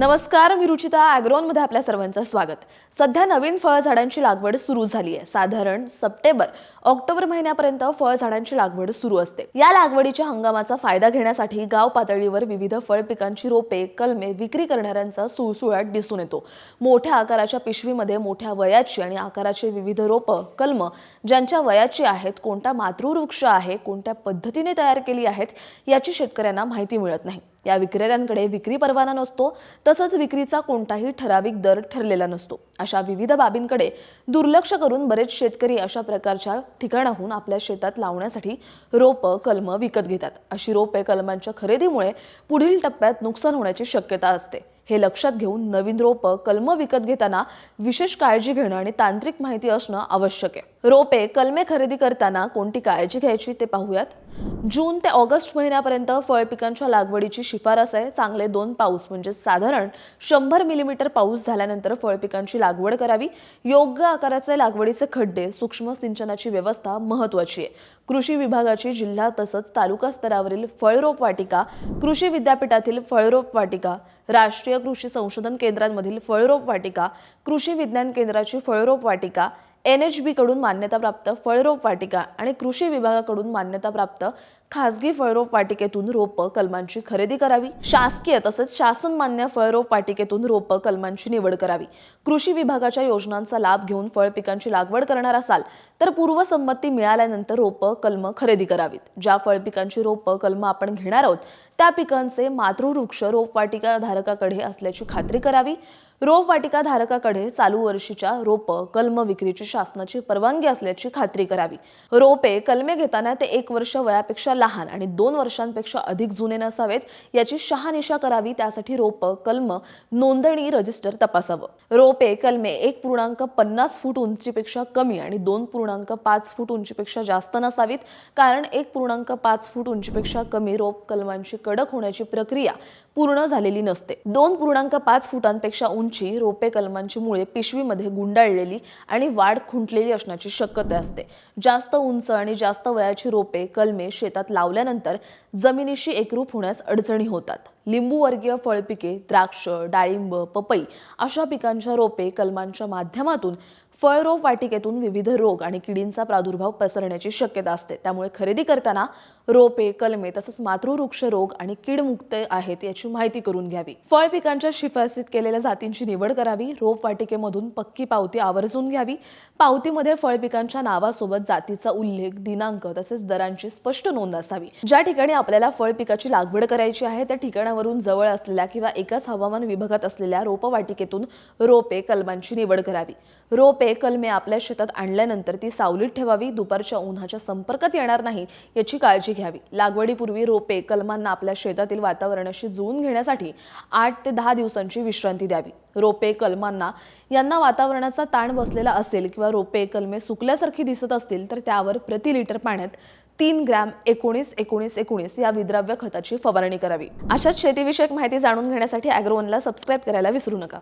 नमस्कार मी रुचिता ॲग्रोनमध्ये आपल्या सर्वांचं स्वागत. सध्या नवीन फळझाडांची लागवड सुरू झाली आहे. साधारण सप्टेंबर ऑक्टोबर महिन्यापर्यंत फळझाडांची लागवड सुरू असते. या लागवडीच्या हंगामाचा फायदा घेण्यासाठी गाव पातळीवर विविध फळ पिकांची रोपे कलमे विक्री करणाऱ्यांचा सुळसुळाट दिसून येतो. मोठ्या आकाराच्या पिशवीमध्ये मोठ्या वयाची आणि आकाराचे विविध रोपं कलम ज्यांच्या वयाची आहेत कोणता मातृवृक्ष आहे कोणत्या पद्धतीने तयार केली आहेत याची शेतकऱ्यांना माहिती मिळत नाही. या विक्रेत्यांकडे विक्री परवाना नसतो तसंच विक्रीचा कोणताही ठराविक दर ठरलेला नसतो. अशा विविध बाबींकडे दुर्लक्ष करून बरेच शेतकरी अशा प्रकारच्या ठिकाणाहून आपल्या शेतात लावण्यासाठी रोपं कलम विकत घेतात. अशी रोपे कलमांच्या खरेदीमुळे पुढील टप्प्यात नुकसान होण्याची शक्यता असते. हे लक्षात घेऊन नवीन रोपं कलम विकत घेताना विशेष काळजी घेणं आणि तांत्रिक माहिती असणं आवश्यक आहे. रोपे कलमे खरेदी करताना कोणती काळजी घ्यायची ते पाहूयात. जून ते ऑगस्ट महिन्यापर्यंत फळ पिकांच्या लागवडीची शिफारस आहे. चांगले दोन पाऊस म्हणजे साधारण शंभर मिलीमीटर पाऊस झाल्यानंतर फळ पिकांची लागवड करावी. योग्य आकाराचे लागवडीचे खड्डे सूक्ष्म सिंचनाची व्यवस्था महत्वाची आहे. कृषी विभागाची जिल्हा तसंच तालुका स्तरावरील फळरोप वाटिका कृषी विद्यापीठातील फळरोप वाटिका राष्ट्रीय कृषी संशोधन केंद्रांमधील फळरोप वाटिका कृषी विज्ञान केंद्राची फळरोप वाटिका एन एच बीकडून मान्यताप्राप्त फळरोप वाटिका आणि कृषी विभागाकडून मान्यताप्राप्त खासगी फळरोप वाटिकेतून रोपं कलमांची खरेदी करावी. शासकीय तसेच शासन मान्य फळरोप वाटिकेतून रोपं कलमांची निवड करावी. कृषी विभागाच्या योजनांचा लाभ घेऊन फळ पिकांची लागवड करणार असाल तर पूर्वसंमती मिळाल्यानंतर रोपं कलम खरेदी करावीत. ज्या फळ पिकांची रोपं कलम आपण घेणार आहोत त्या पिकांचे मातृवृक्ष रोपवाटिका धारकाकडे असल्याची खात्री करावी. रोपवाटिका धारकाकडे चालू वर्षीच्या रोप कलम विक्रीची शासनाची परवानगी असल्याची खात्री करावी. रोपे कलमे घेताना ते एक वर्ष वयापेक्षा लहान आणि दोन वर्षांपेक्षा अधिक जुने नसावेत याची शहानिशा करावी त्यासाठी रोप कलम नोंदणी रजिस्टर तपासावं. रोपे कलमे एक पूर्णांक पन्नास फूट उंचीपेक्षा कमी आणि दोन पूर्णांक पाच फूट उंचीपेक्षा जास्त नसावीत कारण एक पूर्णांक पाच फूट उंचीपेक्षा कमी रोप कलमांची कडक होण्याची प्रक्रिया पूर्ण झालेली नसते. दोन पूर्णांक पाच फुटांपेक्षा उंची रोपे कलमांची मुळे पिशवीमध्ये गुंडाळलेली आणि वाढ खुंटलेली असण्याची शक्यता असते. जास्त उंच आणि जास्त वयाची रोपे कलमे शेतात लावल्यानंतर जमिनीशी एकरूप होण्यास अडचणी होतात. लिंबूवर्गीय फळपिके द्राक्ष डाळिंब पपई अशा पिकांच्या रोपे कलमांच्या माध्यमातून फळरोप वाटिकेतून विविध रोग आणि किडींचा प्रादुर्भाव पसरण्याची शक्यता असते. त्यामुळे खरेदी करताना रोपे कलमे तसंच मातृवृक्ष रोग आणि कीडमुक्त आहेत याची माहिती करून घ्यावी. फळ पिकांच्या शिफारसीत केलेल्या जातींची निवड करावी. रोप वाटिकेमधून पक्की पावती आवर्जून घ्यावी. पावतीमध्ये फळ पिकांच्या नावासोबत जातीचा उल्लेख दिनांक तसेच दरांची स्पष्ट नोंद असावी. ज्या ठिकाणी आपल्याला फळ पिकाची लागवड करायची आहे त्या ठिकाणावरून जवळ असलेल्या किंवा एकाच हवामान विभागात असलेल्या रोपवाटिकेतून रोपे कलमांची निवड करावी. रोपे कलमे आपल्या शेतात आणल्यानंतर ती सावलीत ठेवावी दुपारच्या उन्हाच्या संपर्कात येणार नाही याची काळजी घ्यावी. लागवडीपूर्वी रोपे कलमांना आपल्या शेतातील वातावरणाशी जुळून घेण्यासाठी आठ ते दहा दिवसांची विश्रांती द्यावी. रोपे कलमांना यांना वातावरणाचा ताण बसलेला असेल किंवा रोपे कलमे सुकल्यासारखी दिसत असतील तर त्यावर प्रति लिटर पाण्यात तीन ग्रॅम एकोणीस एकोणीस एकोणीस या विद्राव्य खताची फवारणी करावी. अशाच शेतीविषयक माहिती जाणून घेण्यासाठी अॅग्रोवनला सबस्क्राईब करायला विसरू नका.